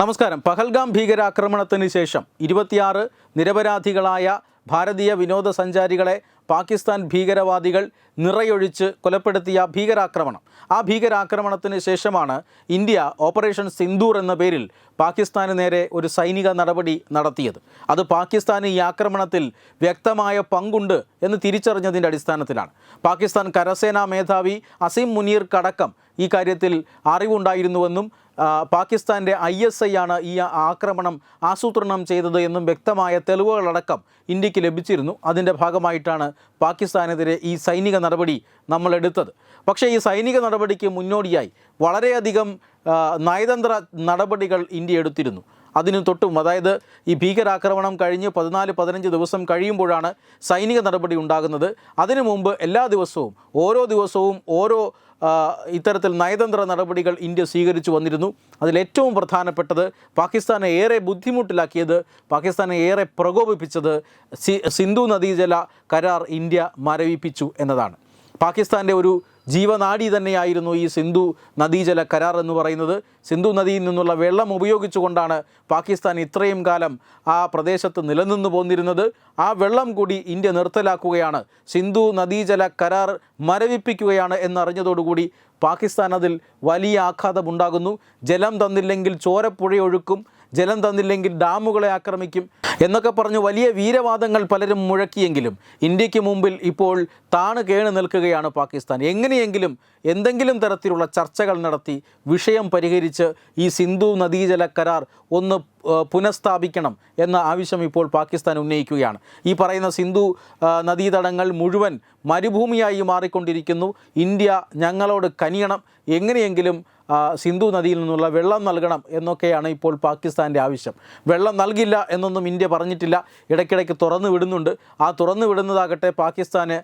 നമസ്കാരം. പഹൽഗാം ഭീകരാക്രമണത്തിന് ശേഷം ഇരുപത്തിയാറ് നിരപരാധികളായ ഭാരതീയ വിനോദസഞ്ചാരികളെ പാകിസ്ഥാൻ ഭീകരവാദികൾ നിറയൊഴിച്ച് കൊലപ്പെടുത്തിയ ഭീകരാക്രമണം. ആ ഭീകരാക്രമണത്തിന് ശേഷമാണ് ഇന്ത്യ ഓപ്പറേഷൻ സിന്ദൂർ എന്ന പേരിൽ പാകിസ്ഥാന് നേരെ ഒരു സൈനിക നടപടി നടത്തിയത്. അത് പാകിസ്ഥാന് ഈ ആക്രമണത്തിൽ വ്യക്തമായ പങ്കുണ്ട് എന്ന് തിരിച്ചറിഞ്ഞതിന്റെ അടിസ്ഥാനത്തിലാണ്. പാകിസ്ഥാൻ കരസേനാ മേധാവി അസീം മുനീർ മുനീർക്കടക്കം ഈ കാര്യത്തിൽ അറിവുണ്ടായിരുന്നുവെന്നും പാകിസ്ഥാന്റെ ഐ എസ് ഐ ആണ് ഈ ആക്രമണം ആസൂത്രണം ചെയ്തത് എന്നും വ്യക്തമായ തെളിവുകളടക്കം ഇന്ത്യയ്ക്ക് ലഭിച്ചിരുന്നു. അതിന്റെ ഭാഗമായിട്ടാണ് പാകിസ്ഥാനെതിരെ ഈ സൈനിക നടപടി നമ്മൾ എടുത്തത് പക്ഷേ ഈ സൈനിക നടപടിക്ക് മുന്നോടിയായി വളരെയധികം നയതന്ത്ര നടപടികൾ ഇന്ത്യ എടുത്തിരുന്നു. അതിന് തൊട്ടും. അതായത് ഈ ഭീകരാക്രമണം കഴിഞ്ഞ് പതിനാല് പതിനഞ്ച് ദിവസം കഴിയുമ്പോഴാണ് സൈനിക നടപടി ഉണ്ടാകുന്നത്. അതിനു മുമ്പ് എല്ലാ ദിവസവും ഓരോ ദിവസവും ഓരോ ഇത്തരത്തിൽ നയതന്ത്ര നടപടികൾ ഇന്ത്യ സ്വീകരിച്ചു വന്നിരുന്നു. അതിലേറ്റവും പ്രധാനപ്പെട്ടത് പാകിസ്ഥാനെ ഏറെ ബുദ്ധിമുട്ടിലാക്കിയത് പാകിസ്ഥാനെ ഏറെ പ്രകോപിപ്പിച്ചത് സിന്ധു നദീജല കരാർ ഇന്ത്യ മരവിപ്പിച്ചു എന്നതാണ്. പാകിസ്ഥാന്റെ ഒരു ജീവനാടി തന്നെയായിരുന്നു ഈ സിന്ധു നദീജല കരാർ എന്ന് പറയുന്നത്. സിന്ധു നദിയിൽ നിന്നുള്ള വെള്ളം ഉപയോഗിച്ചുകൊണ്ടാണ് പാകിസ്ഥാൻ ഇത്രയും കാലം ആ പ്രദേശത്ത് നിലനിന്നു പോന്നിരുന്നത്. ആ വെള്ളം കൂടി ഇന്ത്യ നിർത്തലാക്കുകയാണ്. സിന്ധു നദീജല കരാർ മരവിപ്പിക്കുകയാണ് എന്നറിഞ്ഞതോടുകൂടി പാകിസ്ഥാൻ അതിൽ വലിയ ആഘാതമുണ്ടാകുന്നു. ജലം തന്നില്ലെങ്കിൽ ചോരപ്പുഴയൊഴുക്കും. ജലം തന്നില്ലെങ്കിൽ ഡാമുകളെ ആക്രമിക്കും എന്നൊക്കെ പറഞ്ഞു വലിയ വീരവാദങ്ങൾ പലരും മുഴക്കിയെങ്കിലും ഇന്ത്യയ്ക്ക് മുമ്പിൽ ഇപ്പോൾ താണ് കേണു നിൽക്കുകയാണ് പാകിസ്ഥാൻ. എങ്ങനെയെങ്കിലും എന്തെങ്കിലും തരത്തിലുള്ള ചർച്ചകൾ നടത്തി വിഷയം പരിഹരിച്ച് ഈ സിന്ധു നദീജല കരാർ ഒന്ന് പുനഃസ്ഥാപിക്കണം എന്ന ആവശ്യം ഇപ്പോൾ പാകിസ്ഥാൻ ഉന്നയിക്കുകയാണ്. ഈ പറയുന്ന സിന്ധു നദീതടങ്ങൾ മുഴുവൻ മരുഭൂമിയായി മാറിക്കൊണ്ടിരിക്കുന്നു. ഇന്ത്യ ഞങ്ങളോട് കനിയണം. എങ്ങനെയെങ്കിലും സിന്ധു നദിയിൽ നിന്നുള്ള വെള്ളം നൽകണം എന്നൊക്കെയാണ് ഇപ്പോൾ പാകിസ്ഥാന്റെ ആവശ്യം. വെള്ളം നൽകില്ല എന്നൊന്നും ഇന്ത്യ പറഞ്ഞിട്ടില്ല. ഇടയ്ക്കിടയ്ക്ക് തുറന്നു വിടുന്നുണ്ട്. ആ തുറന്നു വിടുന്നതാകട്ടെ പാകിസ്ഥാന്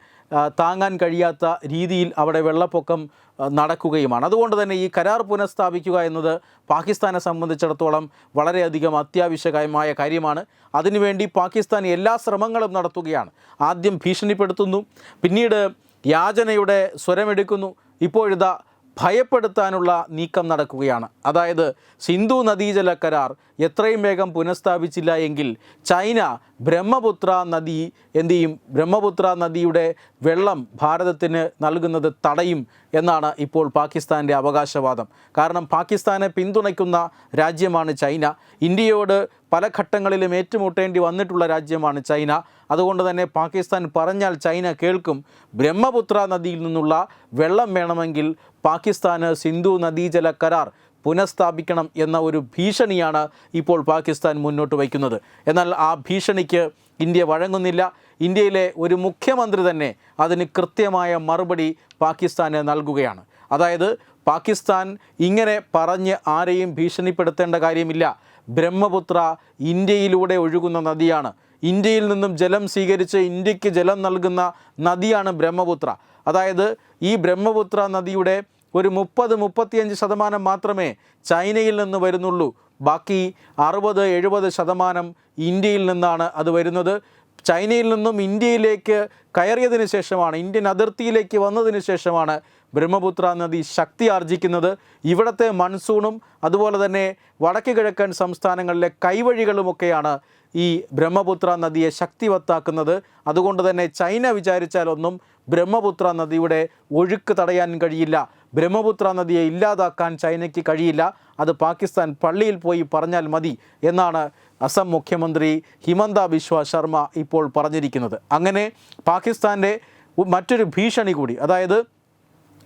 താങ്ങാൻ കഴിയാത്ത രീതിയിൽ അവിടെ വെള്ളപ്പൊക്കം നടക്കുകയുമാണ്. അതുകൊണ്ട് തന്നെ ഈ കരാർ പുനഃസ്ഥാപിക്കുക എന്നത് പാകിസ്ഥാനെ സംബന്ധിച്ചിടത്തോളം വളരെയധികം അത്യാവശ്യകരമായ കാര്യമാണ്. അതിനുവേണ്ടി പാകിസ്ഥാൻ എല്ലാ ശ്രമങ്ങളും നടത്തുകയാണ്. ആദ്യം ഭീഷണിപ്പെടുത്തുന്നു. പിന്നീട് യാചനയുടെ സ്വരമെടുക്കുന്നു. ഇപ്പോഴിതാ ഭയപ്പെടുത്താനുള്ള നീക്കം നടക്കുകയാണ്. അതായത് സിന്ധു നദീജല കരാർ എത്രയും വേഗം പുനഃസ്ഥാപിച്ചില്ല എങ്കിൽ ചൈന ബ്രഹ്മപുത്ര നദി എന്ത് ചെയ്യും? ബ്രഹ്മപുത്ര നദിയുടെ വെള്ളം ഭാരതത്തിന് നൽകുന്നത് തടയും എന്നാണ് ഇപ്പോൾ പാകിസ്ഥാന്റെ അവകാശവാദം. കാരണം പാകിസ്ഥാനെ പിന്തുണയ്ക്കുന്ന രാജ്യമാണ് ചൈന. ഇന്ത്യയോട് പല ഘട്ടങ്ങളിലും ഏറ്റുമുട്ടേണ്ടി വന്നിട്ടുള്ള രാജ്യമാണ് ചൈന. അതുകൊണ്ട് തന്നെ പാകിസ്ഥാൻ പറഞ്ഞാൽ ചൈന കേൾക്കും. ബ്രഹ്മപുത്ര നദിയിൽ നിന്നുള്ള വെള്ളം വേണമെങ്കിൽ പാകിസ്ഥാന് സിന്ധു നദീജല കരാർ പുനഃസ്ഥാപിക്കണം എന്ന ഒരു ഭീഷണിയാണ് ഇപ്പോൾ പാകിസ്ഥാൻ മുന്നോട്ട് വയ്ക്കുന്നത്. എന്നാൽ ആ ഭീഷണിക്ക് ഇന്ത്യ വഴങ്ങുന്നില്ല. ഇന്ത്യയിലെ ഒരു മുഖ്യമന്ത്രി തന്നെ അതിന് കൃത്യമായ മറുപടി പാകിസ്ഥാന് നൽകുകയാണ്. അതായത് പാകിസ്ഥാൻ ഇങ്ങനെ പറഞ്ഞ് ആരെയും ഭീഷണിപ്പെടുത്തേണ്ട കാര്യമില്ല. ബ്രഹ്മപുത്ര ഇന്ത്യയിലൂടെ ഒഴുകുന്ന നദിയാണ്. ഇന്ത്യയിൽ നിന്നും ജലം സ്വീകരിച്ച് ഇന്ത്യയ്ക്ക് ജലം നൽകുന്ന നദിയാണ് ബ്രഹ്മപുത്ര. അതായത് ഈ ബ്രഹ്മപുത്ര നദിയുടെ ഒരു മുപ്പത് മുപ്പത്തിയഞ്ച് ശതമാനം മാത്രമേ ചൈനയിൽ നിന്ന് വരുന്നുള്ളൂ. ബാക്കി അറുപത് എഴുപത് ശതമാനം ഇന്ത്യയിൽ നിന്നാണ് അത് വരുന്നത്. ചൈനയിൽ നിന്നും ഇന്ത്യയിലേക്ക് കയറിയതിന് ശേഷമാണ് ഇന്ത്യൻ അതിർത്തിയിലേക്ക് വന്നതിന് ശേഷമാണ് ബ്രഹ്മപുത്ര നദി ശക്തി ആർജിക്കുന്നത്. ഇവിടുത്തെ മൺസൂണും അതുപോലെ തന്നെ വടക്ക് കിഴക്കൻ സംസ്ഥാനങ്ങളിലെ കൈവഴികളുമൊക്കെയാണ് ഈ ബ്രഹ്മപുത്ര നദിയെ ശക്തിവത്താക്കുന്നത്. അതുകൊണ്ട് തന്നെ ചൈന വിചാരിച്ചാലൊന്നും ബ്രഹ്മപുത്ര നദിയുടെ ഒഴുക്ക് തടയാൻ കഴിയില്ല. ബ്രഹ്മപുത്ര നദിയെ ഇല്ലാതാക്കാൻ ചൈനയ്ക്ക് കഴിയില്ല. അത് പാകിസ്ഥാൻ പള്ളിയിൽ പോയി പറഞ്ഞാൽ മതി എന്നാണ് അസം മുഖ്യമന്ത്രി ഹിമന്ത ബിശ്വ ശർമ്മ ഇപ്പോൾ പറഞ്ഞിരിക്കുന്നത്. അങ്ങനെ പാകിസ്ഥാന്റെ മറ്റൊരു ഭീഷണി കൂടി അതായത്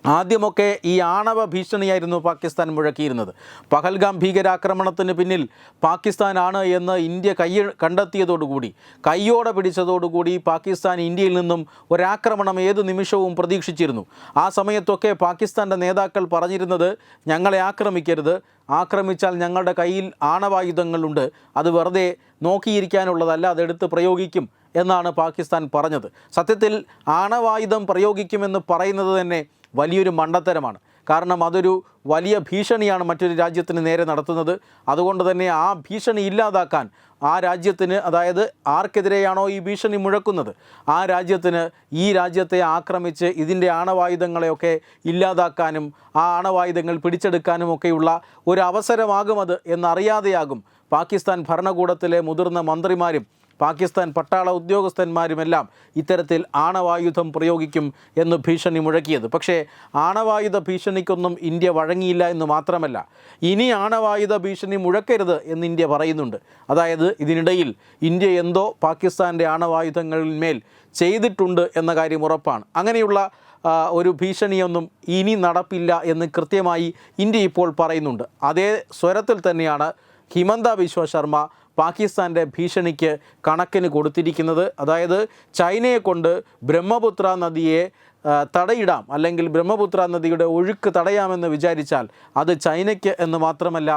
ആദ്യമൊക്കെ ഈ ആണവ ഭീഷണിയായിരുന്നു പാകിസ്ഥാൻ മുഴക്കിയിരുന്നത്. പഹൽഗാം ഭീകരാക്രമണത്തിന് പിന്നിൽ പാകിസ്ഥാനാണ് എന്ന് ഇന്ത്യ കൈ കണ്ടെത്തിയതോടുകൂടി കയ്യോടെ പിടിച്ചതോടുകൂടി പാകിസ്ഥാൻ ഇന്ത്യയിൽ നിന്നും ഒരാക്രമണം ഏത് നിമിഷവും പ്രതീക്ഷിച്ചിരുന്നു. ആ സമയത്തൊക്കെ പാകിസ്ഥാന്റെ നേതാക്കൾ പറഞ്ഞിരുന്നത് ഞങ്ങളെ ആക്രമിക്കരുത്. ആക്രമിച്ചാൽ ഞങ്ങളുടെ കയ്യിൽ ആണവായുധങ്ങളുണ്ട് അത് വെറുതെ നോക്കിയിരിക്കാനുള്ളതല്ല അതെടുത്ത് പ്രയോഗിക്കും എന്നാണ് പാകിസ്ഥാൻ പറഞ്ഞത്. സത്യത്തിൽ ആണവായുധം പ്രയോഗിക്കുമെന്ന് പറയുന്നത് തന്നെ വലിയൊരു മണ്ടത്തരമാണ്. കാരണം അതൊരു വലിയ ഭീഷണിയാണ് മറ്റൊരു രാജ്യത്തിന് നേരെ നടത്തുന്നത്. അതുകൊണ്ട് തന്നെ ആ ഭീഷണി ഇല്ലാതാക്കാൻ ആ രാജ്യത്തിന് അതായത് ആർക്കെതിരെയാണോ ഈ ഭീഷണി മുഴക്കുന്നത്? ആ രാജ്യത്തിന് ഈ രാജ്യത്തെ ആക്രമിച്ച് ഇതിന്റെ ആണവായുധങ്ങളെയൊക്കെ ഇല്ലാതാക്കാനും ആ ആണവായുധങ്ങൾ പിടിച്ചെടുക്കാനും ഒക്കെയുള്ള ഒരു അവസരമാകും അത് എന്നറിയാതെയാകും. പാകിസ്ഥാൻ ഭരണകൂടത്തിലെ മുതിർന്ന മന്ത്രിമാരും പാകിസ്ഥാൻ പട്ടാള ഉദ്യോഗസ്ഥന്മാരുമെല്ലാം ഇത്തരത്തിൽ ആണവായുധം പ്രയോഗിക്കും എന്ന് ഭീഷണി മുഴക്കിയത്. പക്ഷേ ആണവായുധ ഭീഷണിക്കൊന്നും ഇന്ത്യ വഴങ്ങിയില്ല എന്ന് മാത്രമല്ല ഇനി ആണവായുധ ഭീഷണി മുഴക്കരുത് എന്ന് ഇന്ത്യ പറയുന്നുണ്ട്. അതായത് ഇതിനിടയിൽ ഇന്ത്യ എന്തോ പാകിസ്ഥാന്റെ ആണവായുധങ്ങളിന്മേൽ ചെയ്തിട്ടുണ്ട് എന്ന കാര്യം ഉറപ്പാണ്. അങ്ങനെയുള്ള ഒരു ഭീഷണിയൊന്നും ഇനി നടപ്പില്ല എന്ന് കൃത്യമായി ഇന്ത്യ ഇപ്പോൾ പറയുന്നുണ്ട്. അതേ സ്വരത്തിൽ തന്നെയാണ് ഹിമന്ത ബിശ്വ ശർമ്മ പാകിസ്ഥാന്റെ ഭീഷണിക്ക് കണക്കിന് കൊടുത്തിരിക്കുന്നത്. അതായത് ചൈനയെ കൊണ്ട് ബ്രഹ്മപുത്ര നദിയെ തടയിടാം. അല്ലെങ്കിൽ ബ്രഹ്മപുത്ര നദിയുടെ ഒഴുക്ക് തടയാമെന്ന് വിചാരിച്ചാൽ അത് ചൈനയ്ക്ക് എന്ന് മാത്രമല്ല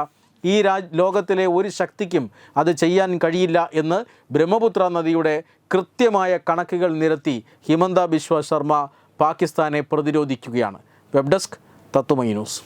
ഈ രാജ് ലോകത്തിലെ ഒരു ശക്തിക്കും അത് ചെയ്യാൻ കഴിയില്ല എന്ന് ബ്രഹ്മപുത്ര നദിയുടെ കൃത്യമായ കണക്കുകൾ നിരത്തി ഹിമന്ത ബിശ്വ ശർമ്മ പാകിസ്ഥാനെ പ്രതിരോധിക്കുകയാണ്. Web desk Tatwamayi news.